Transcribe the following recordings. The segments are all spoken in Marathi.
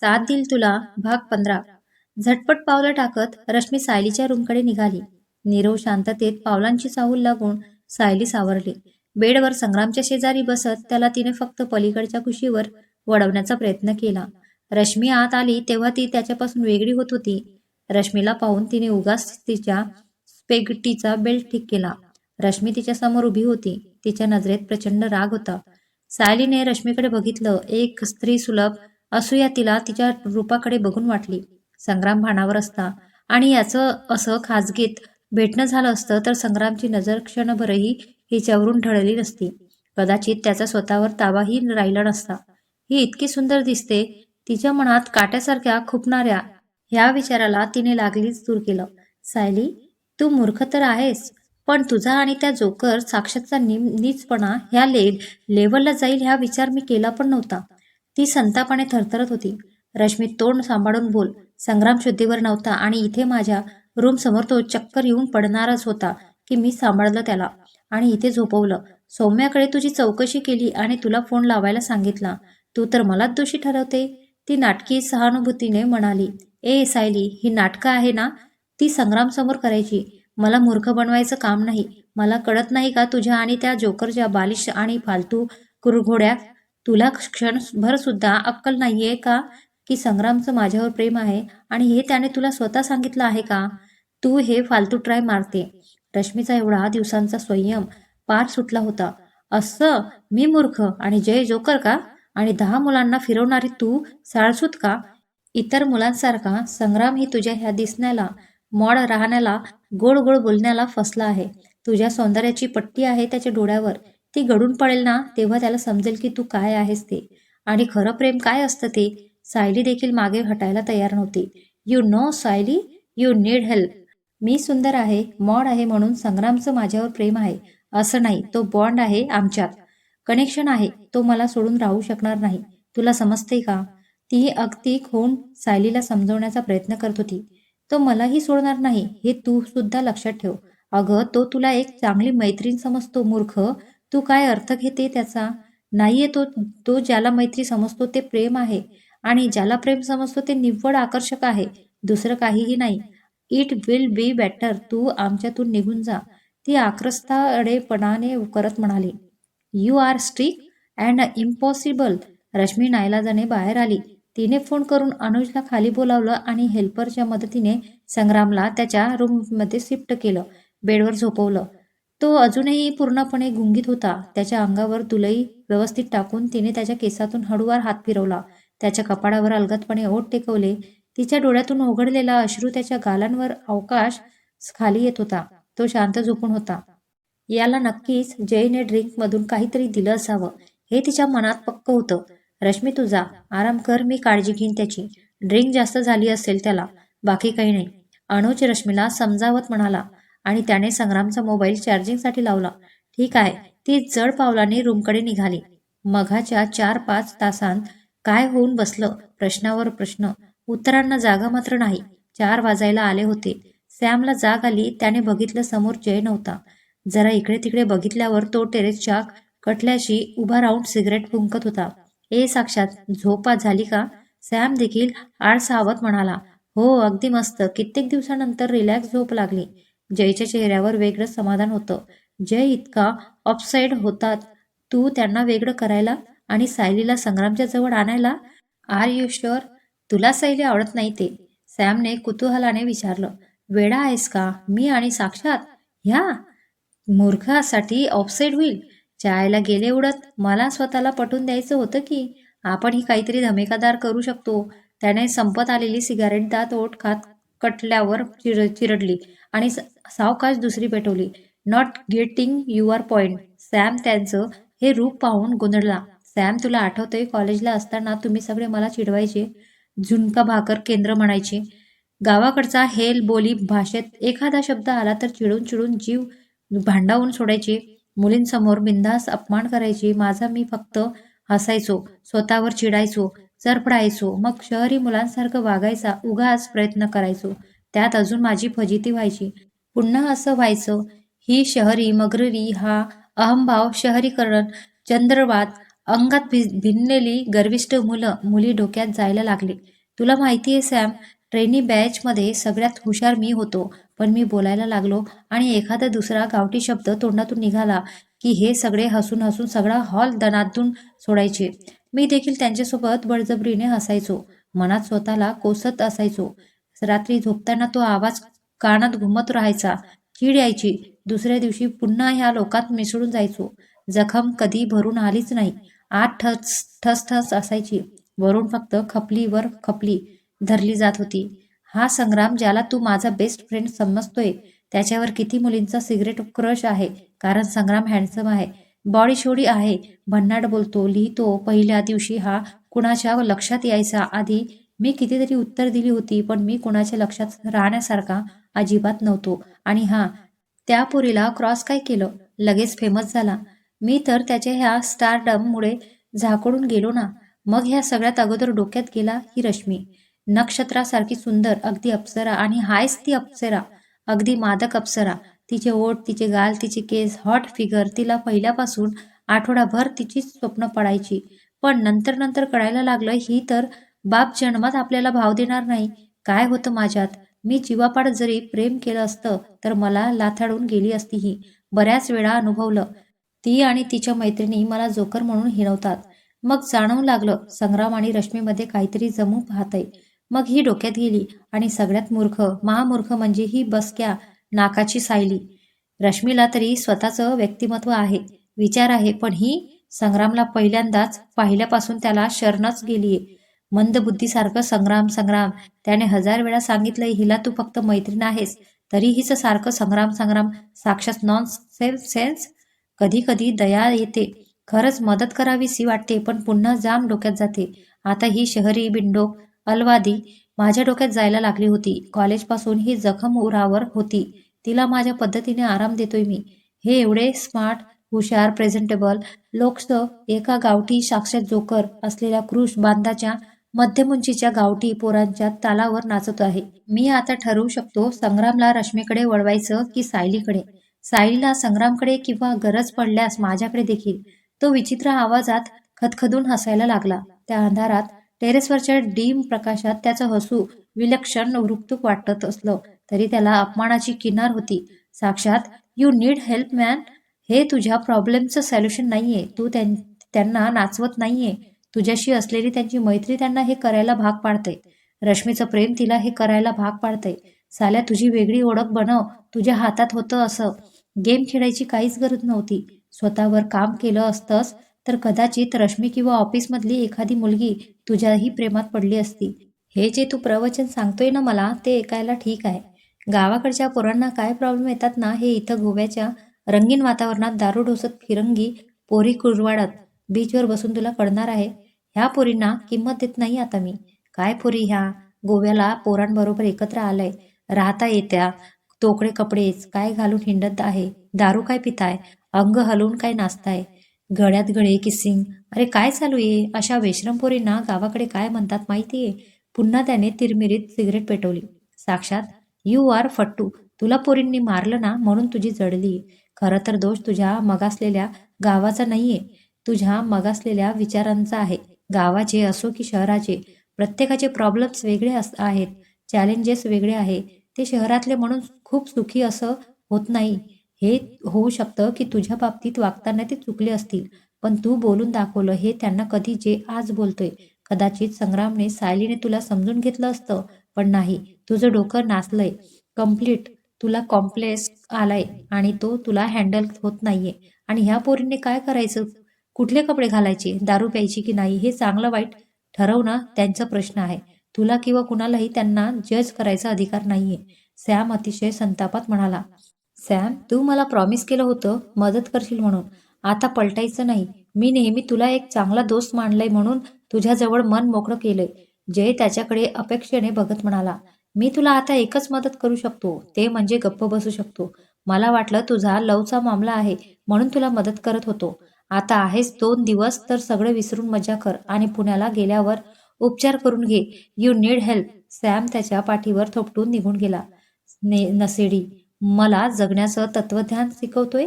साथ दिल तुला भाग पंधरा. झटपट पावलं टाकत रश्मी सायलीच्या रूमकडे निघाली. नीरव शांततेत पावलांची चाहूल लागून सायली सावरली. बेडवर संग्रामच्या शेजारी बसत त्याला तिने फक्त पलीकडच्या कुशीवर वळवण्याचा प्रयत्न केला. रश्मी आत आली तेव्हा ती त्याच्यापासून वेगळी होत होती. रश्मीला पाहून तिने उगाच तिच्या स्पेगटीचा बेल्ट ठीक केला. रश्मी तिच्या समोर उभी होती. तिच्या नजरेत प्रचंड राग होता. सायलीने रश्मीकडे बघितलं. एक स्त्री सुलभ असूया तिला तिच्या रूपाकडे बघून वाटली. संग्राम भानावर असता आणि याचं असं खाजगीत भेटणं झालं असतं तर संग्रामची नजर क्षणभरही हिच्यावरून ढळली नसती. कदाचित त्याचा स्वतःवर ताबाही राहिला नसता. ही इतकी सुंदर दिसते तिच्या मनात काट्यासारख्या खुपणाऱ्या ह्या विचाराला तिने लागलीच दूर केलं. सायली तू मूर्ख तर आहेस पण तुझा आणि त्या जोकर साक्षातचा निम नीचपणा ह्या ले लेवलला जाईल ह्या विचार मी केला पण नव्हता. ती संतापाने थरथरत होती. रश्मी तोंड सांभाळून बोल संग्राम शुद्धीवर नव्हता आणि इथे माझ्या रूम समोर तो चक्कर येऊन पडणारच होता की मी सांभाळलं त्याला. आणि इथे झोपवलं. सौम्याकडे तुझी चौकशी केली आणि तुला फोन लावायला सांगितला. तू तर मलाच दोषी ठरवते. ती नाटकी सहानुभूतीने म्हणाली ए सायली ही नाटकं आहे ना? ती संग्राम समोर करायची. मला मूर्ख बनवायचं काम नाही. मला कळत नाही का तुझ्या आणि त्या जोकरच्या बालिश आणि फालतू कुरघोड्या तुला क्षणभर सुद्धा अक्कल नाहीये का की संग्रामचं माझ्यावर प्रेम आहे? आणि हे त्याने तुला स्वतः सांगितलं आहे का? तू हे फालतू ट्राय मारते. रश्मीचा एवढा दिवसांचा संयम पार सुटला होता. असं? मी मूर्ख आणि जय जोकर का? आणि दहा मुलांना फिरवणारी तू साळसूत का? इतर मुलांसारखा संग्राम ही तुझ्या ह्या दिसण्याला मॉड राहण्याला गोड गोड बोलण्याला फसला आहे. तुझ्या सौंदर्याची पट्टी आहे त्याच्या डोळ्यावर. ती गडून पडेल ना तेव्हा त्याला समजेल की तू काय आहेस ते. आणि खरं प्रेम काय असतं ते सायली देखील मागे हटायला तयार नव्हती. You know Sayali you need help मी सुंदर आहे मॉड आहे म्हणून संग्रामचं माझ्यावर प्रेम आहे. असं नाही तो बॉन्ड आहे आमच्यात. कनेक्शन आहे तो मला सोडून राहू शकणार नाही. तुला समजते का? ती अगदी होऊन सायलीला समजवण्याचा प्रयत्न करत होती. तो मलाही सोडणार नाही हे तू सुद्धा लक्षात ठेव. अगं तो तुला एक चांगली मैत्रीण समजतो मूर्ख. तू काय अर्थ घेते त्याचा? नाहीये तो तो ज्याला मैत्री समजतो ते प्रेम आहे आणि ज्याला प्रेम समजतो ते निव्वळ आकर्षक आहे. दुसरं काहीही नाही. इट विल बी बेटर तू आमच्यातून निघून जा. ती आक्रस्ताडेपणाने करत म्हणाली. You are strict and impossible Rashmi नाईलाजाने बाहेर आली. तिने फोन करून अनुजला खाली बोलावलं आणि हेल्परच्या मदतीने संग्रामला त्याच्या रूममध्ये शिफ्ट केलं. बेडवर झोपवलं. तो अजूनही पूर्णपणे गुंगीत होता. त्याच्या अंगावर तुलई व्यवस्थित टाकून तिने त्याच्या केसातून हळूवार हात फिरवला. त्याच्या कपाडावर अलगदपणे ओठ टेकवले. तिच्या डोळ्यातून उघडलेला अश्रू त्याच्या गालांवर अवकाश खाली येत होता. तो शांत झोपून होता. याला नक्कीच जयने ड्रिंकमधून काहीतरी दिलं असावं. हे तिच्या मनात पक्क होतं. रश्मी तुझा आराम कर मी काळजी घेईन त्याची. ड्रिंक जास्त झाली असेल त्याला. बाकी काही नाही. अनुज रश्मीला समजावत म्हणाला. आणि त्याने संग्रामचा मोबाईल चार्जिंगसाठी लावला. ठीक आहे. ती जड पावलाने रूमकडे निघाली. मघाच्या चार पाच तासांत काय होऊन बसलं? प्रश्नावर प्रश्न. उत्तरांना जागा मात्र नाही. चार वाजायला आले होते. सॅमला जाग आली. त्याने बघितलं समोर जय नव्हता. जरा इकडे तिकडे बघितल्यावर तो टेरेसच्या कटल्याशी उभा राहून सिगरेट फुंकत होता. ए साक्षात झोपा झाली का? सॅम देखील आळसावत म्हणाला. हो अगदी मस्त. कित्येक दिवसानंतर रिलॅक्स झोप लागली. जयच्या चेहऱ्यावर वेगळं समाधान होतं. जय इतका ऑफसाईड होतात. तू त्यांना वेगळं करायला आणि सायलीला संग्रामच्या जवळ आणायला? आर यू शुअर तुला सायली आवडत नाही ते. सॅमने कुतूहलाने विचारलं. वेडा आहेस का? मी आणि साक्षात? ह्या मूर्खासाठी ऑफसाईड होईल. चायला गेले उडत. मला स्वतःला पटवून द्यायचं होतं की? आपण ही काहीतरी धमेकादार करू शकतो. त्याने संपत आलेली सिगारेट दात ओठ खात कटल्यावर चिर चिरडली आणि सावकाश दुसरी पेटवली. Not getting your point Sam त्यांचं हे रूप पाहून गोंधळला. सॅम तुला आठवतंय कॉलेजला असताना तुम्ही सगळे मला चिडवायचे? झुणका भाकर केंद्र म्हणायचे. गावाकडचा हेल बोली भाषेत एखादा शब्द आला तर चिडून चिडून जीव भांडावून सोडायचे. मुलींसमोर बिंदास अपमान करायचे. माझा मी फक्त हसायचो. स्वतःवर चिडायचो. चरपडायचो मग शहरी मुलांसारखं वागायचा उगाच प्रयत्न करायचो. त्यात अजून माझी फजिती व्हायची. पुन्हा असं व्हायचं ही शहरी मगररी हा अहमभाव शहरीकरण चंद्रवाद अंगात भि- भिनलेली गर्विष्ठ मुलं मुली डोक्यात जायला लागली. तुला माहिती आहे सॅम ट्रेनी बॅचमध्ये सगळ्यात हुशार मी होतो पण मी बोलायला लागलो आणि एखादा दुसरा गावठी शब्द तोंडातून निघाला की हे सगळे हसून हसून सगळा हॉल दणातून सोडायचे. मी देखील त्यांच्यासोबत बळजबरीने हसायचो. मनात स्वतःला कोसत असायचो. रात्री झोपताना तो आवाज कानात घुमत राहायचा. चीड यायची. दुसऱ्या दिवशी पुन्हा ह्या लोकात मिसळून जायचो. जखम कधी भरून आलीच नाही. आत ठस ठस ठस असायची. वरून फक्त खपलीवर खपली धरली जात होती. हा संग्राम ज्याला तू माझा बेस्ट फ्रेंड समजतोय त्याच्यावर किती मुलींचा सिगरेट क्रश आहे. कारण संग्राम हँडसम आहे. बॉडी शोडी आहे. भन्नाट बोलतो लिहितो पहिल्या दिवशी हा कुणाच्या लक्षात यायचा? आधी मी कितीतरी उत्तर दिली होती पण मी कुणाच्या लक्षात राहण्यासारखा अजिबात नव्हतो. आणि हा त्या पोरीला क्रॉस काय केलं? लगेच फेमस झाला. मी तर त्याच्या ह्या स्टारडममुळे झाकडून गेलो ना. मग ह्या सगळ्यात अगोदर डोक्यात गेला ही रश्मी. नक्षत्रासारखी सुंदर अगदी अप्सरा आणि हायस ती अप्सरा. अगदी मादक अप्सरा. तिचे ओठ तिचे गाल तिचे केस हॉट फिगर तिला पहिल्यापासून आठवडाभर तिची स्वप्न पडायची. पण नंतर नंतर कळायला लागलं ही तर बाप जन्मात आपल्याला भाव देणार नाही. काय होतं माझ्यात? मी जीवापाड जरी प्रेम केलं असतं तर मला लाथाडून गेली असती ही बऱ्याच वेळा अनुभवलं. ती आणि तिच्या मैत्रिणी मला जोकर म्हणून हिरवतात मग जाणवू लागलं संग्राम आणि रश्मीमध्ये काहीतरी जमू पाहतंय. मग ही डोक्यात गेली आणि सगळ्यात मूर्ख महामूर्ख म्हणजे ही बसक्या नाकाची सायली. रश्मीला तरी स्वतःचं व्यक्तिमत्व आहे विचार आहे पण ही संग्रामला पहिल्यांदाच पाहिल्यापासून त्याला शरणच गेलीये. मंदबुद्धीसारखं संग्राम संग्राम. त्याने हजार वेळा सांगितलंय हिला तू फक्त मैत्रीण आहेस तरी हिचं सारखं संग्राम संग्राम साक्षात नॉन सेल्फ सेन्स कधी कधी दया येते. खरंच मदत करावीशी वाटते पण पुन्हा जाम डोक्यात जाते. आता ही शहरी बिंडोक अलवादी माझ्या डोक्यात जायला लागली होती. कॉलेजपासून ही जखम उरावर होती. तिला माझ्या पद्धतीने आराम देतोय मी. हे एवढे स्मार्ट हुशार प्रेझेंटेबल लोकस एका गावठी साक्षात जोकर असलेल्या क्रुश बांधाच्या मध्यम उंचीच्या गावठी पोरांच्या तालावर नाचत आहे. मी आता ठरवू शकतो संग्रामला रश्मीकडे वळवायचं की सायलीकडे. सायलीला संग्रामकडे किंवा गरज पडल्यास माझ्याकडे देखील. तो विचित्र आवाजात खदखदून हसायला लागला. त्या अंधारात टेरेसवरच्या डीम प्रकाशात त्याचं हसू विलक्षण वृक्तूक वाटत असलं. तरी त्याला अपमानाची किनार होती. साक्षात यू नीड हेल्प मॅन हे तुझ्या प्रॉब्लेमचं सोल्युशन नाहीये. तू त्यां त्यांना नाचवत नाहीये. तुझ्याशी असलेली त्यांची मैत्री त्यांना हे करायला भाग पाडते. रश्मीचं प्रेम तिला हे करायला भाग पाडते. साल्या तुझी वेगळी ओळख बनव. तुझ्या हातात होतं असं. गेम खेळायची काहीच गरज नव्हती. स्वतःवर काम केलं असतंस तर कदाचित रश्मी किंवा ऑफिसमधली एखादी मुलगी तुझ्याही प्रेमात पडली असती. हे जे तू प्रवचन सांगतोय ना मला ते ऐकायला ठीक आहे. गावाकडच्या पोरांना काय प्रॉब्लेम येतात ना हे इथं गोव्याच्या रंगीन वातावरणात दारू ढोसत फिरंगी पोरी कुरवाडत बीचवर बसून तुला कळणार आहे. ह्या पोरींना किंमत देत नाही आता मी. काय पोरी ह्या? गोव्याला पोरांबरोबर एकत्र आलंय. राहता येत्या. तोकडे कपडेच काय घालून हिंडत आहे? दारू काय पिताय? अंग हलवून काय नाचताय? गळ्यात गळे किसिंग अरे काय चालू आहे? अशा वेश्रमपोरींना गावाकडे काय म्हणतात माहितीये? पुन्हा त्याने तिरमिरीत सिगरेट पेटवली. साक्षात यू आर फट्टू. तुला पोरींनी मारलं ना म्हणून तुझी जडली. खरं तर दोष तुझ्या मगासलेल्या गावाचा नाहीये. तुझ्या मगासलेल्या विचारांचा आहे. गावाचे असो की शहराचे प्रत्येकाचे प्रॉब्लेम्स वेगळे आहेत. चॅलेंजेस वेगळे आहे. ते शहरातले म्हणून खूप सुखी असं होत नाही. हे होऊ शकतं की तुझ्या बाबतीत वागताना ते चुकले असतील. पण तू बोलून दाखवलं हे त्यांना कधी जे आज बोलतोय. कदाचित संग्रामने सायलीने तुला समजून घेतलं असतं पण नाही. तुझं डोकं नाचलंय कंप्लीट तुला कॉम्प्लेक्स आलाय आणि तो तुला हँडल होत नाहीये. आणि ह्या पोरीने काय करायचं? कुठले कपडे घालायचे? दारू प्यायची की नाही? हे चांगलं वाईट ठरवणं त्यांचा प्रश्न आहे. तुला किंवा कुणालाही त्यांना जज करायचा अधिकार नाहीये. सॅम अतिशय संतापात म्हणाला. सॅम तू मला प्रॉमिस केलं होतं मदत करशील म्हणून. आता पलटायचं नाही. मी नेहमी तुला एक चांगला दोस्त मानलंय म्हणून तुझ्याजवळ मन मोकळं केलंय. जय त्याच्याकडे अपेक्षेने बघत म्हणाला. मी तुला आता एकच मदत करू शकतो ते म्हणजे गप्प बसू शकतो. मला वाटलं तुझा लवचा मामला आहे म्हणून तुला मदत करत होतो. आता आहेस दोन दिवस तर सगळं विसरून मजा कर आणि पुण्याला गेल्यावर उपचार करून घे. यू नीड हेल्प सॅम त्याच्या पाठीवर थोपटून निघून गेला. नसेडी मला जगण्याचं तत्वज्ञान शिकवतोय?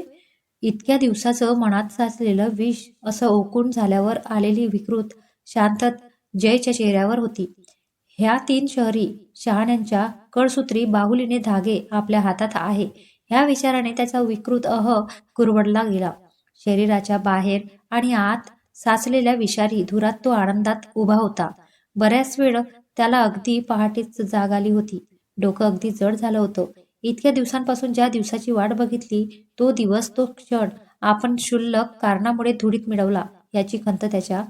इतक्या दिवसाचं मनात साचलेलं विष असं ओकून झाल्यावर आलेली विकृत शांतत जयच्या चेहऱ्यावर होती. ह्या तीन शहरी शहाण्यांच्या कळसूत्री बाहुलीने धागे आपल्या हातात आहे. ह्या विचाराने त्याचा विकृत अह कुरवडला गेला. शरीराच्या बाहेर आणि आत साचलेल्या विषारी धुरात तो आनंदात उभा होता. बऱ्याच वेळ त्याला अगदी पहाटेच जाग आली होती. डोकं अगदी जड झालं होतं. इतक्या दिवसांपासून ज्या दिवसाची वाट बघितली तो दिवस तो क्षण आपण क्षुल्लक कारणामुळे धुडीत मिळवला याची खंत त्याच्या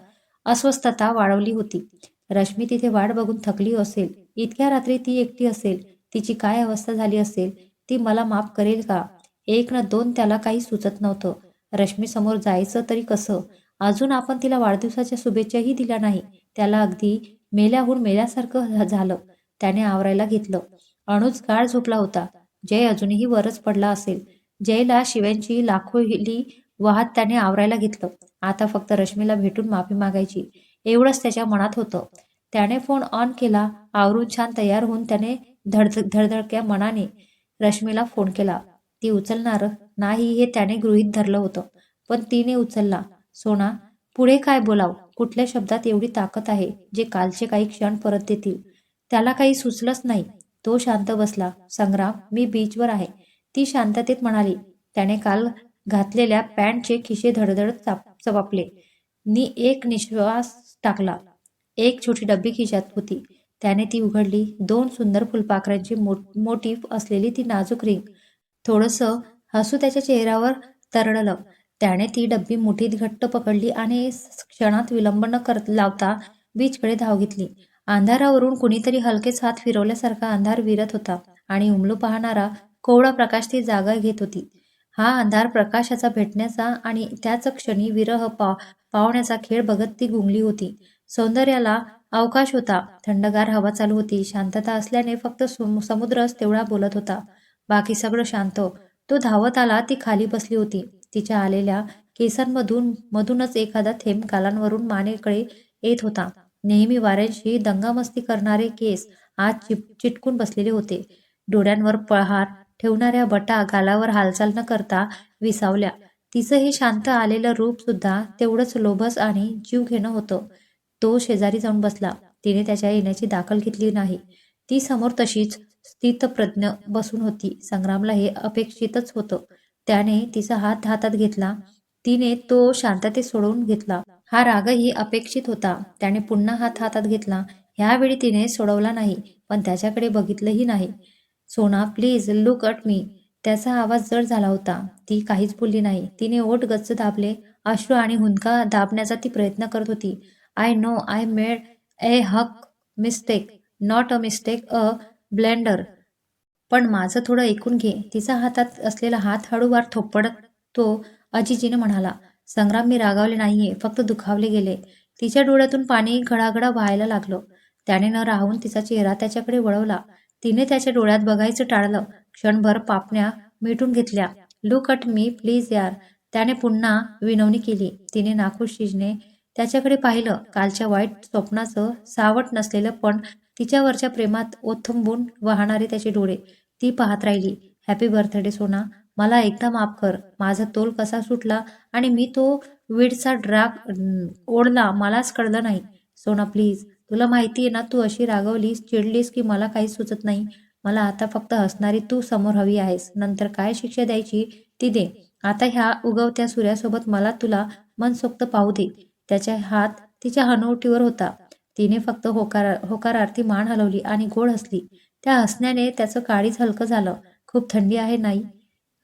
अस्वस्थता वाढवली होती. रश्मी तिथे वाट बघून थकली असेल. इतक्या रात्री ती एकटी असेल. तिची काय अवस्था झाली असेल? ती मला माफ करेल का? एक ना दोन त्याला काही सुचत नव्हतं. रश्मी समोर जायचं तरी कसं? अजून आपण तिला वाढदिवसाच्या शुभेच्छाही दिल्या नाही. त्याला अगदी मेल्याहून मेल्यासारखं झालं. त्याने आवरायला घेतलं. अणूच गाळ झोपला होता. जय अजूनही वरच पडला असेल. जयला शिव्यांची लाखोली वाहत त्याने आवरायला घेतलं. आता फक्त रश्मीला भेटून माफी मागायची. एवढंच त्याच्या मनात होतं. त्याने फोन ऑन केला. आवरून छान तयार होऊन त्याने धड धडधडक्या मनाने रश्मीला फोन केला. ती उचलणार? नाही हे त्याने गृहीत धरलं होतं. पण तिने उचलला. सोना पुढे काय बोलाव? कुठल्या शब्दात एवढी ताकद आहे जे कालचे काही क्षण परत देतील? त्याला काही सुचलंच नाही. तो शांत बसला. संग्राम मी बीचवर आहे. ती शांततेत म्हणाली. त्याने काल घातलेल्या पॅन्टचे खिशे धडधड चाप चपापले नी एक निश्वास टाकला. एक छोटी डब्बी खिशात होती. त्याने ती उघडली. दोन सुंदर फुलपाखरांची मो मोटिफ असलेली ती नाजूक रिंग. थोडंसं हसू त्याच्या चेहऱ्यावर तरडलं. त्याने ती डब्बी मुठीत घट्ट पकडली आणि क्षणात विलंब न करत लावता बीचकडे धाव घेतली. अंधारावरून कुणीतरी हलकेच हात फिरवल्यासारखा अंधार विरत होता आणि उमलू पाहणारा कोवळा प्रकाश ती जागा घेत होती. हा अंधार प्रकाशाचा भेटण्याचा आणि त्याच क्षणी विरह पा पाहुण्याचा खेळ बघत ती गुंगली होती. सौंदर्याला अवकाश होता. थंडगार हवा चालू होती. शांतता असल्याने फक्त समुद्रच समुद्रच तेवढा बोलत होता. बाकी सगळं शांत. तो धावत आला ती खाली बसली होती. तिच्या आलेल्या केसांमधून मधूनच एखादा थेंब गालांवरून मानेकडे येत होता. नेहमी वाऱ्यांशी दंगामस्ती करणारे केस आज चिप चिटकून बसलेले होते. डोळ्यांवर पळहार ठेवणाऱ्या बटा गालावर हालचाल न करता विसावल्या. तिचं हे शांत आलेलं रूप सुद्धा तेवढंच लोभस आणि जीव घेणं होतं. तो शेजारी जाऊन बसला. तिने त्याच्या येण्याची दाखल घेतली नाही. ती समोर तशीच स्थितप्रज्ञ बसून होती. संग्रामला हे अपेक्षितच होतं. त्याने तिचा हात हातात घेतला. तिने तो शांततेत सोडवून घेतला. हा रागही अपेक्षित होता. त्याने पुन्हा हात हातात घेतला. ह्यावेळी तिने सोडवला नाही पण त्याच्याकडे बघितलंही नाही. सोना प्लीज लुक अट मी. त्याचा आवाज जड झाला होता. ती काहीच बोलली नाही. तिने ओठ गच्च दाबले. अश्रू आणि हुंदका दाबण्याचा ती प्रयत्न करत होती. I know I made a huge mistake not a mistake a blunder. पण माझं थोडं ऐकून घे. तिचा हातात असलेला हात हळूवार थोपडत तो अजिजीने म्हणाला. संग्राम मी रागावले नाहीये. फक्त दुखावले गेले. तिच्या डोळ्यातून पाणी घडाघडा व्हायला लागलं. त्याने न राहून तिचा चेहरा त्याच्याकडे वळवला. तिने त्याच्या डोळ्यात बघायचं टाळलं. क्षणभर पापण्या मिटून घेतल्या. लुक अट मी प्लीज यार. त्याने पुन्हा विनवणी केली. तिने नाखुशीने त्याच्याकडे पाहिलं. कालच्या वाईट स्वप्नाचं सावट नसलेलं पण तिच्यावरच्या प्रेमात ओथंबून वाहणारे त्याचे डोळे. ती पाहत राहिली. Happy birthday Sona. मला एकदा माफ कर. माझा तोल कसा सुटला आणि मी तो वीडचा ड्राग ओढला मलाच कळलं नाही. सोना प्लीज. तुला माहिती आहे ना तू अशी रागवलीस चिडलीस की मला काही सुचत नाही. मला आता फक्त हसणारी तू समोर हवी आहेस. नंतर काय शिक्षा द्यायची ती दे. आता ह्या उगवत्या सूर्यासोबत मला तुला मनसोक्त पाहू दे. त्याच्या हात तिच्या हनवटीवर होता. तिने फक्त होकार होकारार्थी मान हलवली आणि गोड हसली. त्या हसण्याने त्याचं काळीच हलकं झालं. खूप थंडी आहे नाही?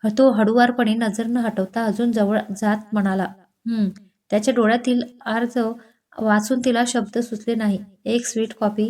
तो हळूवारपणे नजर न हटवता अजून जवळ जात म्हणाला हम्म. त्याच्या डोळ्यातील आर्ज वाचून तिला शब्द सुचले नाही. एक स्वीट कॉफी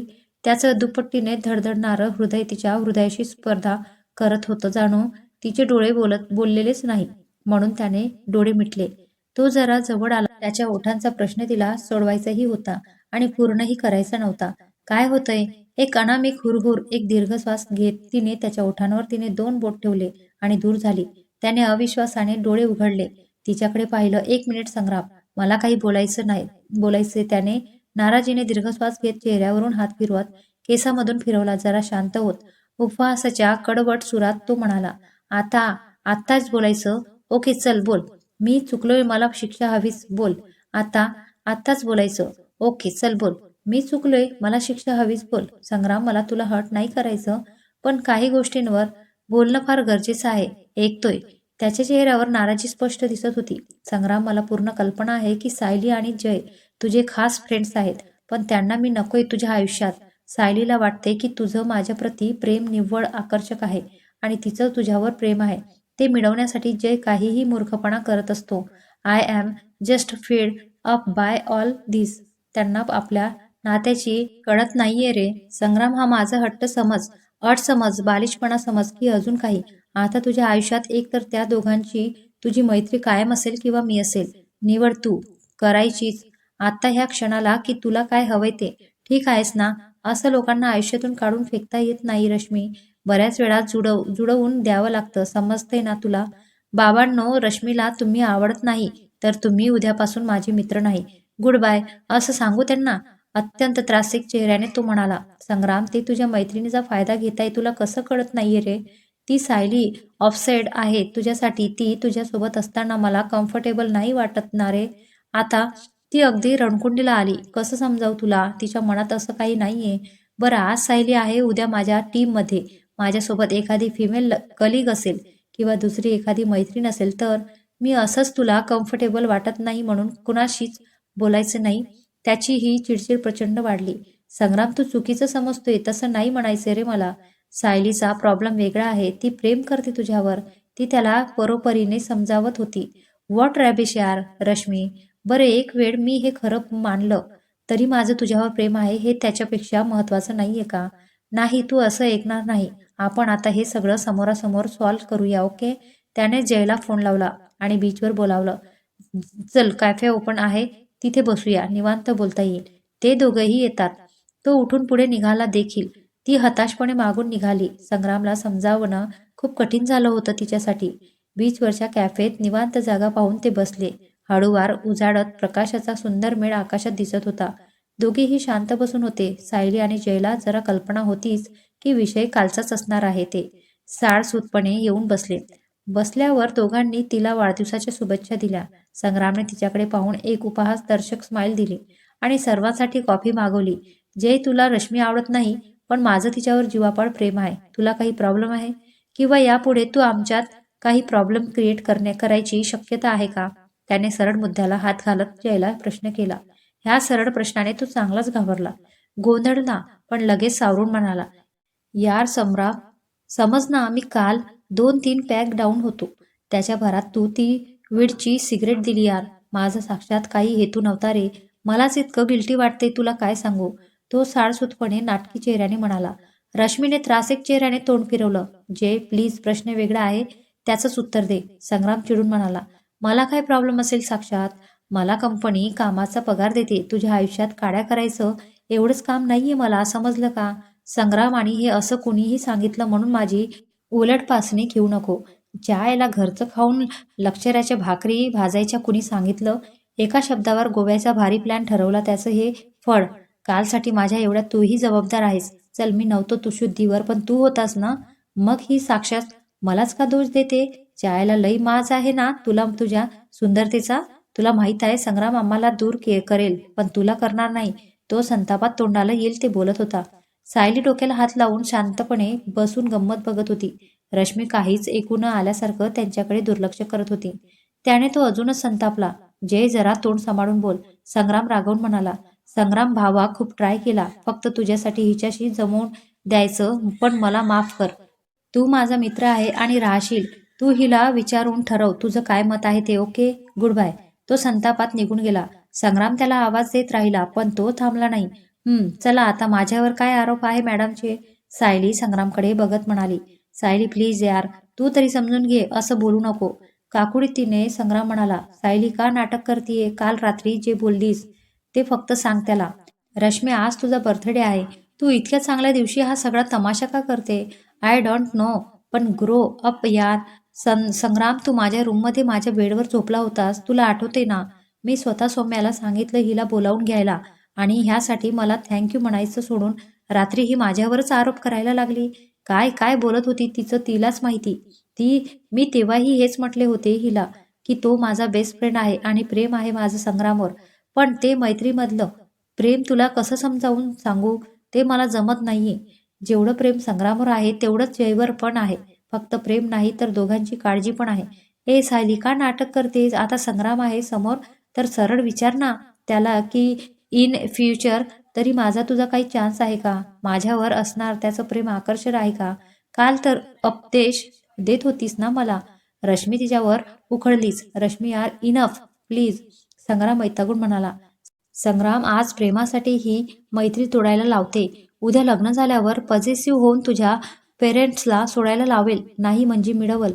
त्याचं दुपट्टीने धडधडणारं हृदय तिच्या हृदयाशी स्पर्धा करत होतं जाणू तिचे डोळे बोलत बोललेलेच नाही. म्हणून त्याने डोळे मिटले. तो जरा जवळ आला. त्याच्या ओठांचा प्रश्न तिला सोडवायचाही होता आणि पूर्णही करायचा नव्हता. काय होतंय एक अनामिक हुरहुर एक दीर्घ श्वास घेत तिने त्याच्या ओठांवर तिने दोन बोट ठेवले आणि दूर झाली. त्याने अविश्वासाने डोळे उघडले. तिच्याकडे पाहिलं एक मिनिट संग्राम. मला काही बोलायचं नाही. बोलायचे त्याने नाराजीने दीर्घश्वास घेत चेहऱ्यावरून हात फिरवत केसामधून फिरवला जरा शांत होत. उपवासाच्या कडवट सुरात तो म्हणाला आता आत्ताच बोलायचं? ओके चल बोल. मी चुकलोय मला शिक्षा हवीच बोल. आता आत्ताच बोलायचं? ओके चल बोल. मी चुकलोय मला शिक्षा हवीच बोल. संग्राम मला तुला हट नाही करायचं पण काही गोष्टींवर बोलणं फार गरजेचं आहे. ऐकतोय. त्याच्या चेहऱ्यावर नाराजी स्पष्ट दिसत होती. संग्राम मला पूर्ण कल्पना आहे की सायली आणि जय तुझे खास फ्रेंड्स आहेत पण त्यांना मी नकोय तुझ्या आयुष्यात. सायलीला वाटते की तुझं माझ्याप्रती प्रेम निव्वळ आकर्षक आहे आणि तिचं तुझ्यावर प्रेम आहे. ते मिळवण्यासाठी जय काहीही मूर्खपणा करत असतो. I am just fed up by all this त्यांना आपल्या नात्याची कळत नाहीये रे. संग्राम हा माझा हट्ट समज अट समज बालिशपणा समज की अजून काही. आता तुझ्या आयुष्यात एक तर त्या दोघांची तुझी मैत्री कायम असेल किंवा मी असेल. निवड तू. करायचीच. आता ह्या क्षणाला की तुला काय हवंय ते. ठीक आहेस ना? असं लोकांना आयुष्यातून काढून फेकता येत नाही रश्मी. बऱ्याच वेळा जुडव जुडवून द्यावं लागतं समजतंय ना तुला? बाबांनो रश्मीला तुम्ही आवडत नाही तर तुम्ही उद्यापासून माझे मित्र नाही. Goodbye. असं सांगू त्यांना? अत्यंत त्रासिक चेहऱ्याने तो म्हणाला. संग्राम ते तुझ्या मैत्रिणीचा फायदा घेताय तुला कसं कळत नाहीये रे? ती सायली ऑफसाईड आहे तुझ्यासाठी. ती तुझ्यासोबत असताना मला कम्फर्टेबल नाही वाटत ना रे? आता ती अगदी रणकुंडीला आली. कसं समजावं तुला? तिच्या मनात असं काही नाहीये. बरं आज सायली आहे उद्या माझ्या टीममध्ये माझ्यासोबत एखादी फिमेल कलिग असेल किंवा दुसरी एखादी मैत्रीण असेल तर मी असंच तुला कम्फर्टेबल वाटत नाही म्हणून कुणाशीच बोलायचं नाही. त्याची ही चिडचिड प्रचंड वाढली. संग्राम तू चुकीचं समजतोय. तसं नाही म्हणायचं रे मला. सायलीचा प्रॉब्लेम वेगळा आहे. ती प्रेम करते तुझ्यावर. ती त्याला परोपरीने समजावत होती. वॉट रॅबिश यार रश्मी? बरं एक वेळ मी हे खरं मानलं तरी माझं तुझ्यावर प्रेम आहे हे त्याच्यापेक्षा महत्त्वाचं नाही आहे का? नाही तू असं ऐकणार नाही. आपण आता हे सगळं समोरासमोर सॉल्व्ह करूया ओके? त्याने जयला फोन लावला आणि बीचवर बोलावलं चल कॅफे ओपन आहे तिथे बसूया निवांत बोलता येईल. ते दोघंही येतात. तो उठून पुढे निघाला देखील. ती हताशपणे मागून निघाली. संग्रामला समजावणं खूप कठीण झालं होतं तिच्यासाठी. बीचवरच्या कॅफेत निवांत जागा पाहून ते बसले. हळूवार उजाडत प्रकाशाचा सुंदर मेळ आकाशात दिसत होता. दोघेही शांत बसून होते. सायली आणि जयला जरा कल्पना होतीच की विषय कालचाच असणार आहे ते. साळसूतपणे येऊन बसले. बसल्यावर दोघांनी तिला वाढदिवसाच्या शुभेच्छा दिल्या. संग्रामने तिच्याकडे पाहून एक उपहास दर्शक स्माईल दिली आणि सर्वांसाठी कॉफी मागवली. जय तुला रश्मी आवडत नाही पण माझं तिच्यावर जीवापाड प्रेम आहे. तुला काही प्रॉब्लेम आहे? किंवा यापुढे तू आमच्यात काही प्रॉब्लेम क्रिएट करणे करायची शक्यता आहे का? त्याने सरळ मुद्द्याला हात घालत जयला प्रश्न केला. ह्या सरळ प्रश्नाने तो चांगलाच घाबरला. गोंधळला पण लगेच सावरून म्हणाला यार सम्रा समज ना मी काल दोन तीन पॅक डाऊन होतो. त्याच्या भरात तू ती विडची सिगरेट दिली यार. माझा साक्षात काही हेतू नव्हता रे. मलाच इतकं गिल्टी वाटते तुला काय सांगू? तो साळसूतपणे नाटकी चेहऱ्याने म्हणाला रश्मीने त्रासिक चेहऱ्याने तोंड फिरवलं. जे प्लीज प्रश्न वेगळा आहे त्याचंच उत्तर दे. संग्राम चिडून म्हणाला मला काय प्रॉब्लेम असेल साक्षात? मला कंपनी कामाचा पगार देते. तुझ्या आयुष्यात काड्या करायचं एवढंच काम नाहीये मला समजलं का? संग्राम आणि हे असं कुणीही सांगितलं म्हणून माझी उलटपासणी घेऊ नको. ज्या याला घरचं खाऊन लक्षराच्या भाकरी भाजायच्या कुणी सांगितलं एका शब्दावर गोव्याचा भारी प्लॅन ठरवला त्याचं हे फळ. कालसाठी माझ्या एवढ्या तूही जबाबदार आहेस. चल मी नव्हतो तू शुद्धीवर पण तू होतास ना? मग ही साक्षात मलाच का दोष देते? जायला लई माज आहे ना तुला तुझ्या सुंदरतेचा. तुला माहीत आहे संग्राम आम्हाला दूर के करेल पण तुला करणार नाही. तो संतापात तोंडाला येईल ते बोलत होता. सायली डोक्याला हात लावून शांतपणे बसून गंमत बघत होती. रश्मी काहीच ऐकू न आल्यासारखं त्यांच्याकडे दुर्लक्ष करत होती. त्याने तो अजूनच संतापला. जय जरा तोंड सांभाळून बोल संग्राम रागवून म्हणाला. संग्राम भावा खूप ट्राय केला. फक्त तुझ्यासाठी हिच्याशी जमवून द्यायचं पण मला माफ कर. तू माझा मित्र आहे आणि राहशील. तू हिला विचारून ठरव तुझं काय मत आहे ते ओके? Good bye. तो संतापात निघून गेला. संग्राम त्याला आवाज देत राहिला पण तो थांबला नाही. हम्म चला आता माझ्यावर काय आरोप आहे मॅडमचे? सायली संग्रामकडे बघत म्हणाली. सायली प्लीज यार तू तरी समजून घे असं बोलू नको. काकुडी तिने संग्राम म्हणाला सायली का नाटक करतीये? काल रात्री जे बोललीस ते फक्त सांग त्याला. रश्मी आज तुझा बर्थडे आहे. तू इतक्या चांगल्या दिवशी हा सगळा तमाशा का करते? आय डोंट नो पण ग्रो अप यार. सं संग्राम तू माझ्या रूममध्ये माझ्या बेडवर झोपला होतास. तुला आठवते ना? मी स्वतः सौम्याला सांगितलं हिला बोलावून घ्यायला. आणि ह्यासाठी मला थँक्यू म्हणायचं सोडून रात्री ही माझ्यावरच आरोप करायला लागली. काय काय बोलत होती तिचं तिलाच माहिती. ती मी तेव्हाही हेच म्हटले होते हिला की तो माझा बेस्ट फ्रेंड आहे आणि प्रेम आहे माझं संग्रामवर. पण ते मैत्रीमधलं. प्रेम तुला कसं समजावून सांगू? ते मला जमत नाहीये. जेवढं प्रेम संग्रामवर आहे तेवढंच जयवर पण आहे. फक्त प्रेम नाही तर दोघांची काळजी पण आहे. ए सायली का नाटक करतेस? आता संग्राम आहे समोर. तर सरळ विचार ना त्याला की इन फ्युचर तरी माझा तुझा काही चान्स आहे का? माझ्यावर असणार त्याचं प्रेम आकर्षण आहे का? काल तर अपदेश देत होतीस ना मला. रश्मी तिच्यावर उखळलीच Rashmi are enough please. Sangram वैतागून म्हणाला संग्राम आज प्रेमासाठी ही मैत्री तोडायला लावते. उद्या लग्न झाल्यावर पॉझिटिव्ह होऊन तुझ्या पेरेंट्सला सोडायला लावेल नाही म्हणजे मिळवल.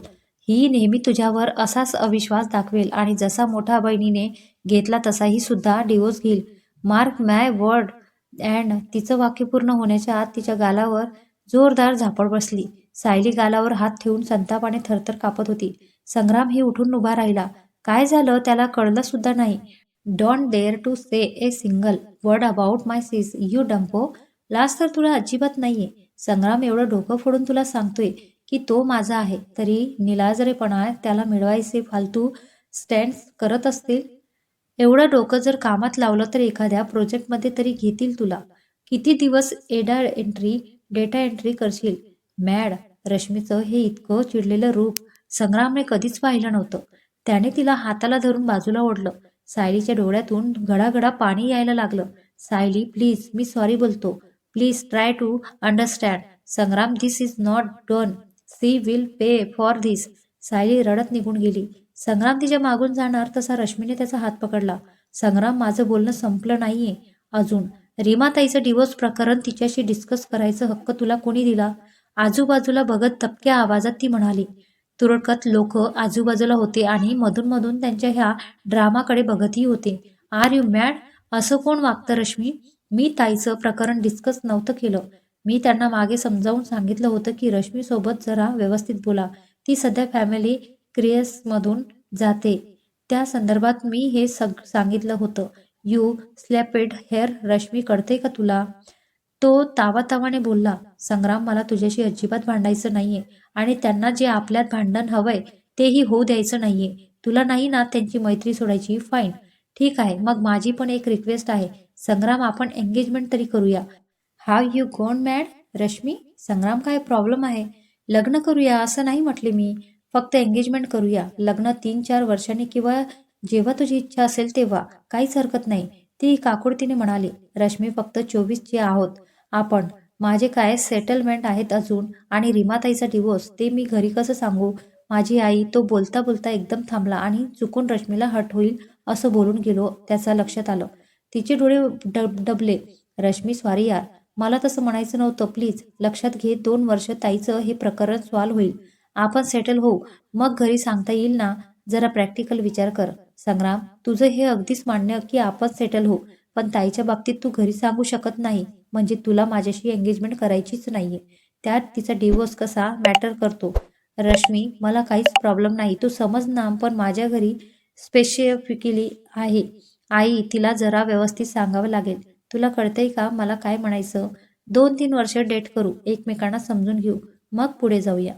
ही नेहमी तुझ्यावर असाच अविश्वास दाखवेल आणि जसा मोठ्या बहिणीने घेतला तसाही सुद्धा डिवोर्स घेईल. मार्क माय वर्ड अँड तिचं वाक्य पूर्ण होण्याच्या आत तिच्या गालावर जोरदार झापड बसली. सायली गालावर हात ठेवून संतापाने थरथर कापत होती. संग्राम हे उठून उभा राहिला. काय झालं त्याला कळलं सुद्धा नाही. Don't dare to say a single word about my sis. You dumbo last तर तुला अजिबात नाहीये. संग्राम एवढं डोकं फोडून तुला सांगतोय की तो माझा आहे. तरी निलाजरेपणा त्याला मिळवायचे फालतू स्टँड करत असतील? एवढं डोकं जर कामात लावलं तर एखाद्या प्रोजेक्टमध्ये तरी घेतील तुला. किती दिवस एडा एंट्री डेटा एंट्री करशील? मॅड रश्मीचं हे इतकं चिडलेलं रूप संग्रामने कधीच पाहिलं नव्हतं. त्याने तिला हाताला धरून बाजूला ओढलं. सायलीच्या डोळ्यातून घडाघडा पाणी यायला लागलं. सायली प्लीज मी सॉरी बोलतो. Please try to understand Sangram this is not done she will pay for this Sayali रडत निघून गेली. संग्राम तिच्या मागून जाणार तसा रश्मीने त्याचा हात पकडला. संग्राम माझं बोलणं संपलं नाहीये. अजून. रीमाताईचं डिवोर्स प्रकरण तिच्याशी डिस्कस करायचं हक्क तुला कोणी दिला? आजूबाजूला बघत तपक्या आवाजात ती म्हणाली. तुरळकत लोक आजूबाजूला होते आणि मधून मधून त्यांच्या ह्या ड्रामाकडे बघतही होते. आर यू मॅड असं कोण वागतं रश्मी? मी ताईचं प्रकरण डिस्कस नव्हतं केलं. मी त्यांना मागे समजावून सांगितलं होतं की रश्मीसोबत जरा व्यवस्थित बोला. ती सध्या फॅमिली क्रियसमधून जाते. त्या संदर्भात मी हे सग सांगितलं होतं. यू स्लॅपेड हेअर रश्मी कळते का तुला? तो तावातावाने बोलला संग्राम मला तुझ्याशी अजिबात भांडायचं नाहीये आणि त्यांना जे आपल्यात भांडण हवंय तेही होऊ द्यायचं नाहीये. तुला नाही ना त्यांची मैत्री सोडायची? फाईन ठीक आहे मग माझी पण एक रिक्वेस्ट आहे. संग्राम आपण एंगेजमेंट तरी करूया. Have you gone mad Rashmi Sangram काय प्रॉब्लेम आहे? लग्न करूया असं नाही म्हटले मी. फक्त एंगेजमेंट करूया. लग्न तीन चार वर्षांनी किंवा जेव्हा तुझी इच्छा असेल तेव्हा. काहीच हरकत नाही. ती काकुडतीने म्हणाली रश्मी फक्त चोवीसची आहोत. आपण माझे काय सेटलमेंट आहेत अजून? आणि रीमाताईचा डिवोर्स ते मी घरी कसं सांगू? माझी आई तो बोलता बोलता एकदम थांबला आणि चुकून रश्मीला हट होईल असं बोलून गेलो त्याचा लक्षात आलं. तिचे डोळे डब डबले. रश्मी स्वारी यार. मला तसं म्हणायचं नव्हतं. प्लीज लक्षात घे. दोन वर्ष ताईचं हे प्रकरण सॉल्व होईल. आपण सेटल होऊ. मग घरी सांगता येईल ना? जरा प्रॅक्टिकल विचार कर. संग्राम तुझं हे अगदीच मान्य की आपण सेटल होऊ. पण ताईच्या बाबतीत तू घरी सांगू शकत नाही. म्हणजे तुला माझ्याशी एंगेजमेंट करायचीच नाहीये. त्यात तिचा डिवोर्स कसा मॅटर करतो? रश्मी मला काहीच प्रॉब्लेम नाही. तू समज ना पण माझ्या घरी स्पेशिफिकली आहे. आई तिला जरा व्यवस्थित सांगावं लागेल. तुला कळतंय का मला काय म्हणायचं? दोन तीन वर्ष डेट करू. एकमेकांना समजून घेऊ. मग पुढे जाऊया.